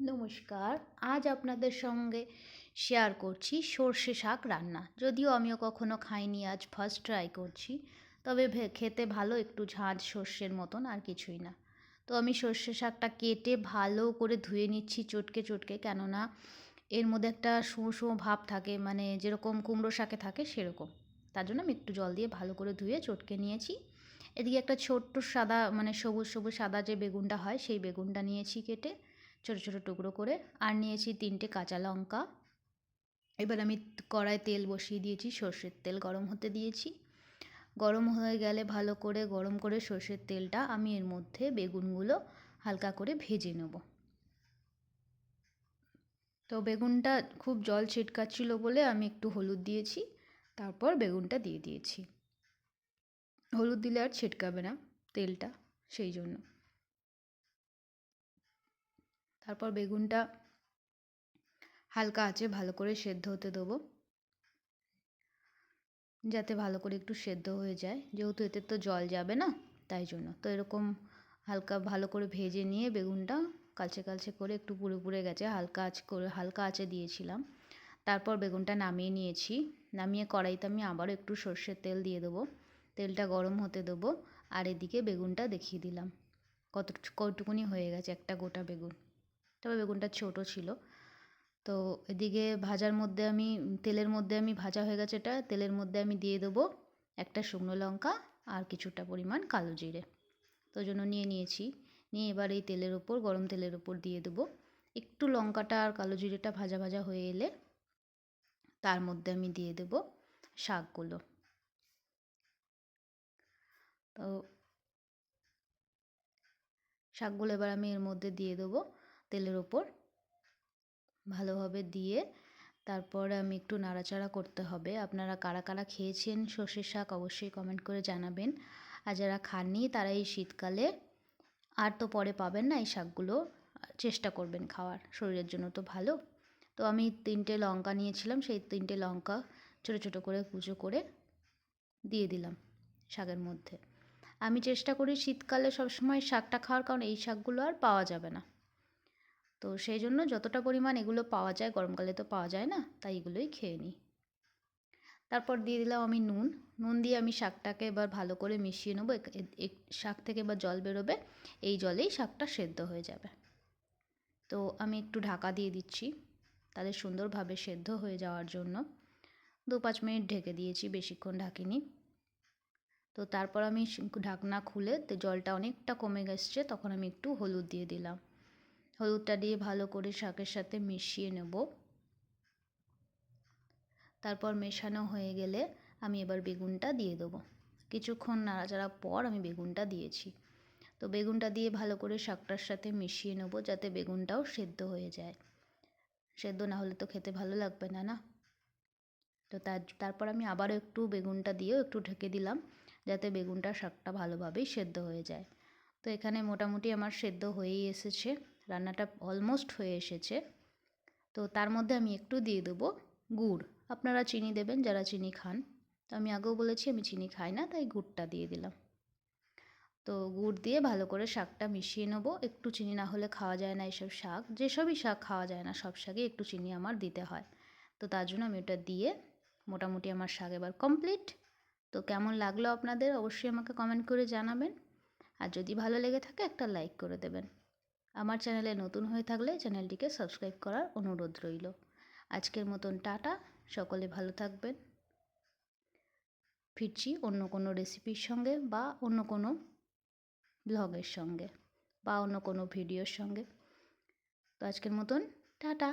নমস্কার। আজ আপনাদের সঙ্গে শেয়ার করছি সর্ষে শাক রান্না। যদিও আমিও কখনো খাইনি, আজ ফার্স্ট ট্রাই করছি। তবে খেতে ভালো একটু ঝাঁঝ সর্ষের মতন আর কিছুই না। তো আমি সর্ষে শাকটা কেটে ভালো করে ধুয়ে নিচ্ছি চটকে চটকে। কেননা এর মধ্যে একটা শো শো ভাব থাকে মানে যেরকম কুমড়ো শাকে থাকে সেরকম। তার জন্য আমি একটু জল দিয়ে ভালো করে ধুয়ে চটকে নিয়েছি। এদিকে একটা ছোট্ট সাদা মানে সবুজ সবুজ সাদা যে বেগুনটা হয়, সেই বেগুনটা নিয়েছি কেটে। ছোটো ছোটো টুকরো করে আর নিয়েছি তিনটে কাঁচা লঙ্কা। এবার আমি কড়াই তেল বসিয়ে দিয়েছি, সর্ষের তেল গরম হতে দিয়েছি। গরম হয়ে গেলে ভালো করে গরম করে সর্ষের তেলটা আমি এর মধ্যে বেগুনগুলো হালকা করে ভেজে নেব। তো বেগুনটা খুব জল ছিটকাচ্ছিল বলে আমি একটু হলুদ দিয়েছি, তারপর বেগুনটা দিয়ে দিয়েছি। হলুদ দিলে আর ছিটকাবে না তেলটা, সেই জন্য। তারপর বেগুনটা হালকা আছে ভালো করে সেদ্ধ হতে দেবো। যাতে ভালো করে একটু সেদ্ধ হয়ে যায়। যেহেতু এতে তো জল যাবে না, তাই জন্য। তো এরকম হালকা ভালো করে ভেজে নিয়ে বেগুনটা কালচে কালচে করে একটু পুড়ে পুড়ে গেছে, হালকা আঁচ করে, হালকা আঁচে দিয়েছিলাম। তারপর বেগুনটা নামিয়ে নিয়েছি। নামিয়ে কড়াইতে আমি আবারও একটু সর্ষের তেল দিয়ে দেবো। তেলটা গরম হতে দেবো। আর এদিকে বেগুনটা দেখিয়ে দিলাম। কত কতটুকুনি হয়ে গেছে একটা গোটা বেগুন। তবে বেগুনটা ছোট ছিল। তো এদিকে ভাজার মধ্যে আমি, তেলের মধ্যে আমি ভাজা হয়ে গেছে এটা, তেলের মধ্যে আমি দিয়ে দেবো একটা শুকনো লঙ্কা আর কিছুটা পরিমাণ কালো জিরে। তো জন্য নিয়ে নিয়েছি। নিয়ে এবার এই তেলের ওপর, গরম তেলের ওপর দিয়ে দেবো। একটু লঙ্কাটা আর কালো জিরেটা ভাজা ভাজা হয়ে এলে তার মধ্যে আমি দিয়ে দেবো শাকগুলো। তো শাকগুলো এবার আমি এর মধ্যে দিয়ে দেবো। তেলের ওপর ভালোভাবে দিয়ে তারপরে আমি একটু নাড়াচাড়া করতে হবে। আপনারা কারা কারা খেয়েছেন সর্ষের শাক অবশ্যই কমেন্ট করে জানাবেন। আর যারা খাননি তারা এই শীতকালে আর তো পরে পাবেন না এই শাকগুলো। চেষ্টা করবেন খাওয়ার, শরীরের জন্য তো ভালো। তো আমি তিনটে লঙ্কা নিয়েছিলাম, সেই তিনটে লঙ্কা ছোটো ছোটো করে কুচো করে দিয়ে দিলাম শাকের মধ্যে। আমি চেষ্টা করি শীতকালে সবসময় শাকটা খাওয়ার, কারণ এই শাকগুলো আর পাওয়া যাবে না। তো সেই জন্য যতটা পরিমাণ এগুলো পাওয়া যায় গরমকালে তো পাওয়া যায় না, তাই এগুলোই খেয়ে নিই। তারপর দিয়ে দিলাম আমি নুন। নুন দিয়ে আমি শাকটাকে এবার ভালো করে মিশিয়ে নেব। শাক থেকে এবার জল বেরোবে, এই জলেই শাকটা সেদ্ধ হয়ে যাবে। তো আমি একটু ঢাকা দিয়ে দিচ্ছি তাদের সুন্দরভাবে সেদ্ধ হয়ে যাওয়ার জন্য। দু, পাঁচ মিনিট ঢেকে দিয়েছি, বেশিক্ষণ ঢাকিনি। তো তারপর আমি ঢাকনা খুলে জলটা অনেকটা কমে গেছে, তখন আমি একটু হলুদ দিয়ে দিলাম। হলুদটা দিয়ে ভালো করে শাকের সাথে মিশিয়ে নেব। তারপর মেশানো হয়ে গেলে আমি এবার বেগুনটা দিয়ে দেবো। কিছুক্ষণ নাড়াচাড়া পর আমি বেগুনটা দিয়েছি। তো বেগুনটা দিয়ে ভালো করে শাকটার সাথে মিশিয়ে নেব যাতে বেগুনটাও সেদ্ধ হয়ে যায়। সেদ্ধ না হলে তো খেতে ভালো লাগবে না না? তো তার, তারপর আমি আবারও একটু বেগুনটা দিয়েও একটু ঢেকে দিলাম যাতে বেগুনটা শাকটা ভালোভাবেই সেদ্ধ হয়ে যায়। তো এখানে মোটামুটি আমার সেদ্ধ হয়েই এসেছে। রান্নাটা অলমোস্ট হয়ে এসেছে। তো তার মধ্যে আমি একটু দিয়ে দেবো গুড়। আপনারা চিনি দেবেন, যারা চিনি খান। তো আমি আগেও বলেছি, আমি চিনি খাই না, তাই গুড়টা দিয়ে দিলাম। তো গুড় দিয়ে ভালো করে শাকটা মিশিয়ে নেব। একটু চিনি না হলে খাওয়া যায় না এইসব শাক। যেসবই শাক খাওয়া যায় না, সব শাকে একটু চিনি আমার দিতে হয়। তো তার জন্য আমি ওটা দিয়ে মোটামুটি আমার শাক এবার কমপ্লিট তো কেমন লাগল আপনাদের? অবশ্যই আমাকে কমেন্ট করে জানাবেন। আর যদি ভালো লেগে থাকে, একটা লাইক করে দেবেন। আমার চ্যানেলে নতুন হয়ে থাকলে চ্যানেলটিকে সাবস্ক্রাইব করার অনুরোধ রইল। আজকের মতন টাটা, সকলে ভালো থাকবেন। ফিরছি অন্য কোনো রেসিপির সঙ্গে বা অন্য কোনো ব্লগের সঙ্গে বা অন্য কোনো ভিডিওর সঙ্গে। তো আজকের মতন টাটা।